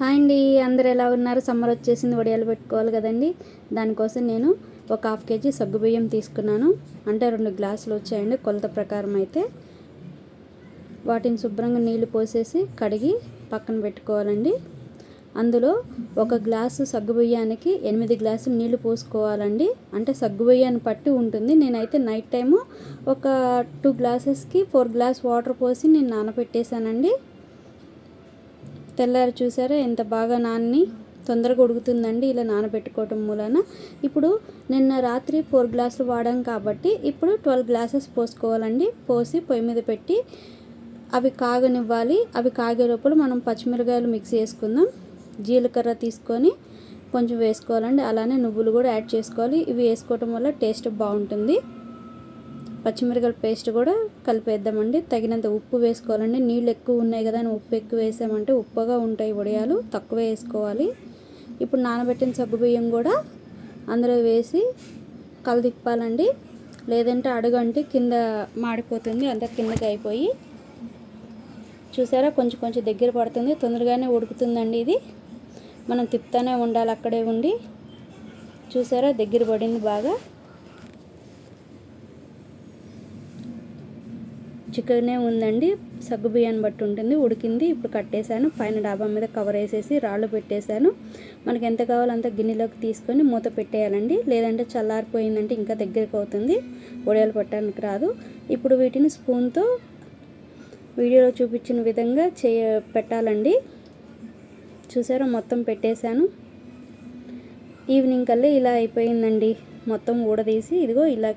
Hi అండి అందరు ఎలా ఉన్నారు? సమ్మర్ వచ్చేసింది వడియాలు పెట్టుకోవాలి కదండి. దానికోసం నేను ఒక హాఫ్ కేజీ సగ్గుబియ్యం తీసుకున్నాను. అంటే రెండు గ్లాసులు వచ్చాయండి కొలత ప్రకారం అయితే. వాటిని శుభ్రంగా నీళ్ళు పోసేసి కడిగి పక్కన పెట్టుకోవాలండి. అందులో ఒక గ్లాసు సగ్గుబియ్యానికి ఎనిమిది గ్లాసులు నీళ్ళు పోసుకోవాలండి. అంటే సగ్గుబియ్యాన్ని పట్టి ఉంటుంది. నేనైతే నైట్ టైము ఒక టూ గ్లాసెస్కి ఫోర్ గ్లాస్ వాటర్ పోసి నేను నానబెట్టేశానండి. తెల్లారి చూసారా ఎంత బాగా నాన్ని తొందరగా ఉడుకుతుందండి ఇలా నానబెట్టుకోవటం మూలన. ఇప్పుడు నిన్న రాత్రి ఫోర్ గ్లాసులు వాడాం కాబట్టి ఇప్పుడు ట్వెల్వ్ గ్లాసెస్ పోసుకోవాలండి. పోసి పొయ్యి మీద పెట్టి అవి కాగనివ్వాలి. అవి కాగే లోపల మనం పచ్చిమిరకాయలు మిక్స్ చేసుకుందాం. జీలకర్ర తీసుకొని కొంచెం వేసుకోవాలండి. అలానే నువ్వులు కూడా యాడ్ చేసుకోవాలి. ఇవి వేసుకోవటం వల్ల టేస్ట్ బాగుంటుంది. పచ్చిమిరకాయల పేస్ట్ కూడా కలిపేద్దామండి. తగినంత ఉప్పు వేసుకోవాలండి. నీళ్ళు ఎక్కువ ఉన్నాయి కదా అని ఉప్పు ఎక్కువ వేసామంటే ఉప్పుగా ఉంటాయి వడియాలు. తక్కువ వేసుకోవాలి. ఇప్పుడు నానబెట్టిన సగ్గుబియ్యం కూడా అందులో వేసి కలదిప్పాలండి. లేదంటే అడుగంటే కింద మాడిపోతుంది. అంతా కిందకి అయిపోయి చూసారా? కొంచెం కొంచెం దగ్గర పడుతుంది. తొందరగానే ఉడుకుతుందండి ఇది. మనం తిప్పుతూనే ఉండాలి. అక్కడే ఉండి చూసారా? దగ్గర పడింది బాగా. చికెనే ఉందండి. సగ్గు బియ్యాన్ని బట్టి ఉంటుంది. ఉడికింది. ఇప్పుడు కట్టేశాను. పైన డాబా మీద కవర్ వేసేసి రాళ్ళు పెట్టేశాను. మనకి ఎంత కావాలో అంత గిన్నెలోకి తీసుకొని మూత పెట్టేయాలండి. లేదంటే చల్లారిపోయిందంటే ఇంకా దగ్గరికి అవుతుంది. వడియాలు పట్టడానికి రాదు. ఇప్పుడు వీటిని స్పూన్తో వీడియోలో చూపించిన విధంగా చేయ పెట్టాలండి. చూసారా? మొత్తం పెట్టేశాను. ఈవినింగ్ కల్లా ఇలా అయిపోయిందండి. మొత్తం ఊడదీసి ఇదిగో ఇలా